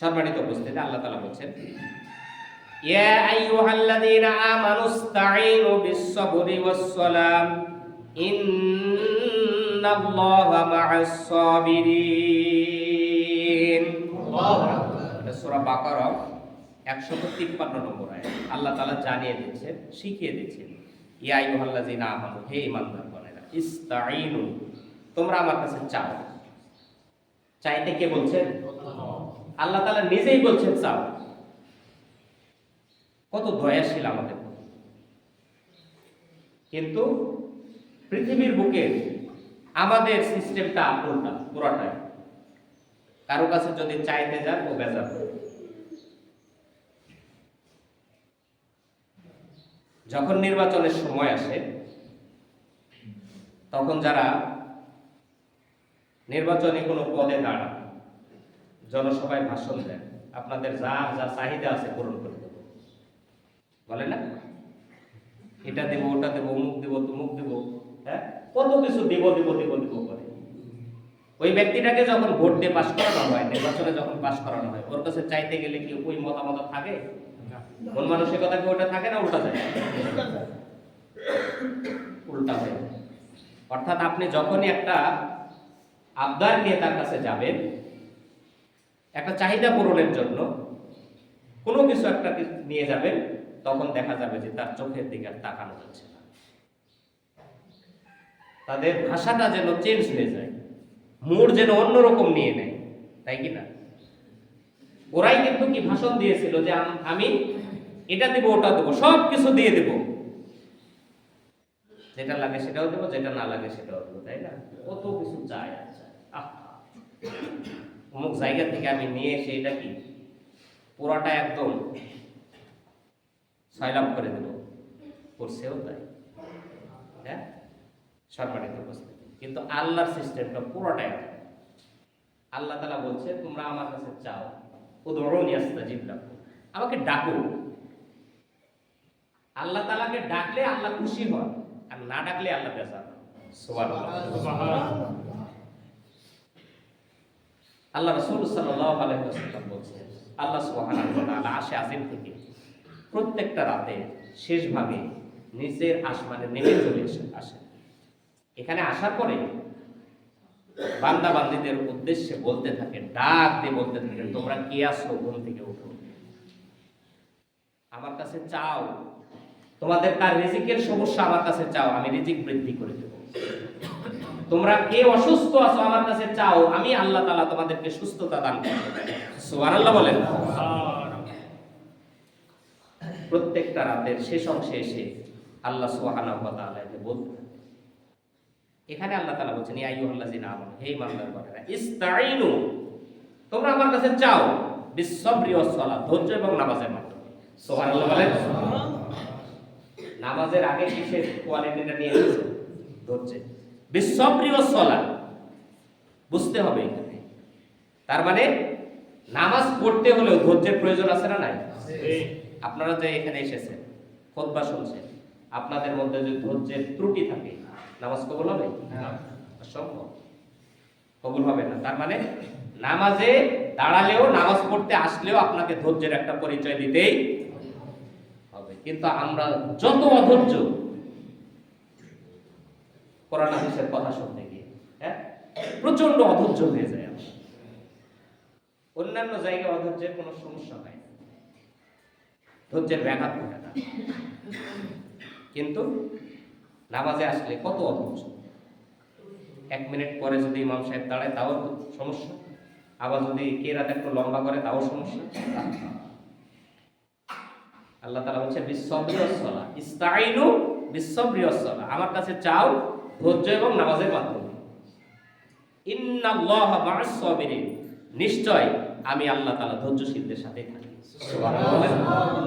সম্মানিত উপস্থিতি আল্লাহ তালা বলছেন ইয়া আইয়ুহাল্লাযীনা আমানুস্তাঈনু বিস-সাবরি ওয়াস-সালাম ইন্নাল্লাহা মা'আস সাবিরিন এটা সূরা বাকারা 153 নম্বর আয়াত। আল্লাহ তাআলা জানিয়ে দিচ্ছেন শিখিয়ে দিচ্ছেন ইয়া আইয়ুহাল্লাযীনা আমানু হে ঈমানদারগণেরা ইস্তাঈনু তোমরা আমার কাছে চাও। চাইতে কে বলছেন? আল্লাহ তালা নিজেই বলছেন, চাও। কত দয়াশীল আমাদের। কিন্তু পৃথিবীর বুকে আমাদের সিস্টেমটা উল্টা, পুরোটাই। কারও কাছে যদি চাইতে যান, ও বেজার। যখন নির্বাচনের সময় আসে, তখন যারা নির্বাচনে কোনো পদে দাঁড়ান জনসভায় ভাষণ দেন। আপনাদের যা যা চাহিদা আছে পূরণ করে দেব। বলে না? এটা দেব, ওটা দেব, অমুক দেব, তুমুক দেব হ্যাঁ? কত কিছু দেব দেব দেব দেব করে। ওই ব্যক্তিটাকে যখন ভোট দিয়ে পাশ করানো হয়, নির্বাচনে যখন পাশ করানো হয়, ওর কাছে চাইতে গেলে কি ওই মতামত থাকে? মন মানসিকতা কি ওটা থাকে না উল্টা যায় উল্টা যায়। অর্থাৎ আপনি যখনই একটা আবদার নিয়ে তার কাছে যাবেন একটা চাহিদা পূরণের জন্য কোনো কিছু একটা নিয়ে যাবেন তখন দেখা যাবে যে তার চোখের দিকে আর তাকানো যাচ্ছে না তাদের ভাষাটা যেন চেঞ্জ হয়ে যায় মুড যেন অন্যরকম নিয়ে নেয়, তাই কি না ওরাই কিন্তু কি ভাষণ দিয়েছিল যে আমি এটা দেব, ওটা দেবো সব কিছু দিয়ে দেব যেটা লাগে সেটাও দেবো, যেটা না লাগে সেটাও দেবো, তাই না কত কিছু চায়। আহা। অমুক জায়গা থেকে আমি নিয়ে এসে এটা কি? পুরাটা একদম সয়লাভ করে দেব। করছেও তাই। হ্যাঁ? সম্মানিত উপস্থিতি। কিন্তু আল্লাহর সিস্টেমটা পুরোটাই আল্লাহ তালা বলছে, তোমরা আমার কাছে চাও। উদরণী আস্তাজিব লাকুম। আমাকে ডাকো। আল্লাহ তালাকে ডাকলে আল্লাহ খুশি হন। আর না ডাকলে আল্লাহ বেজার। সুবহানাল্লাহ। আল্লাহ রসুল সাল্লাহ আলহিহাল্লাম বলছেন, আল্লাহ তাআলা আশে আজিম থেকে। প্রত্যেকটা রাতে শেষ ভাগে নিচের আসমানে নেমে চলে আসেন এখানে আসার পরে বান্দা বান্দিদের উদ্দেশ্যে বলতে থাকে, ডাক দিয়ে বলতে থাকেন তোমরা কে আসো ঘুম থেকে উঠো। আমার কাছে চাও। তোমাদের তার রিজিকের সমস্যা আমার কাছে চাও, আমি রিজিক বৃদ্ধি করে দেব। তোমরা কে অসুস্থ আছো আমার কাছে চাও আমি আল্লাহ তালা তোমাদেরকে সুস্থতা দান করব। বলেন। প্রত্যেকটা রাতের শেষ অংশে এসে আল্লাহ ওয়া তাআলা বলতে এখানে আল্লাহ তাআলা বলছেন ইয়া আইয়ুহাল্লাযিনা আমানু হে ইমানদারগণেরা ইস্তাঈনু তোমরা আমার কাছে চাও বিসসবরি ওয়াস ধৈর্য এবং নামাজের মাধ্যমে। সুবহানাল্লাহ বলেন। নামাজের আগে কিসের কোয়ালিটিটা নিয়ে এসেছে? ওয়াস সালাত বুঝতে হবে এখানে। তার মানে নামাজ পড়তে হলেও ধৈর্যের প্রয়োজন আছে না নাই? আপনারা যে এখানে এসেছেন খোদবা শুনছেন আপনাদের মধ্যে যদি ধৈর্যের ত্রুটি থাকে নামাজ কবুল হবে? অসম্ভব। কবুল হবে না। তার মানে নামাজে দাঁড়ালেও নামাজ পড়তে আসলেও আপনাকে ধৈর্যের একটা পরিচয় দিতেই হবে। কিন্তু আমরা যত অধৈর্য কোরআন হাদিসের কথা শুনতে গিয়ে হ্যাঁ? প্রচণ্ড অধৈর্য হয়ে যায়। অন্যান্য জায়গায় অধৈর্যের কোনো সমস্যা হয় ধৈর্যের ব্যাঘাত ঘটে না। কিন্তু নামাজে আসলে কত অধৈর্য? এক মিনিট পরে যদি ইমাম সাহেব দাঁড়ায়, তাও সমস্যা। আবার যদি কে রাত একটু লম্বা করে, তাও সমস্যা। আল্লাহ তালা বলছে বিশ্বপ্রিয়সলা ইস্তাইনু বিশ্বপ্রিয়সলা আমার কাছে চাও ধৈর্য এবং নামাজের মাধ্যমে। ইন্নাল্লাহ মা'আস সাবিরিন। নিশ্চয় আমি আল্লাহ তাআলা ধৈর্যশীলদের সাথে থাকি। সুবহানাল্লাহ।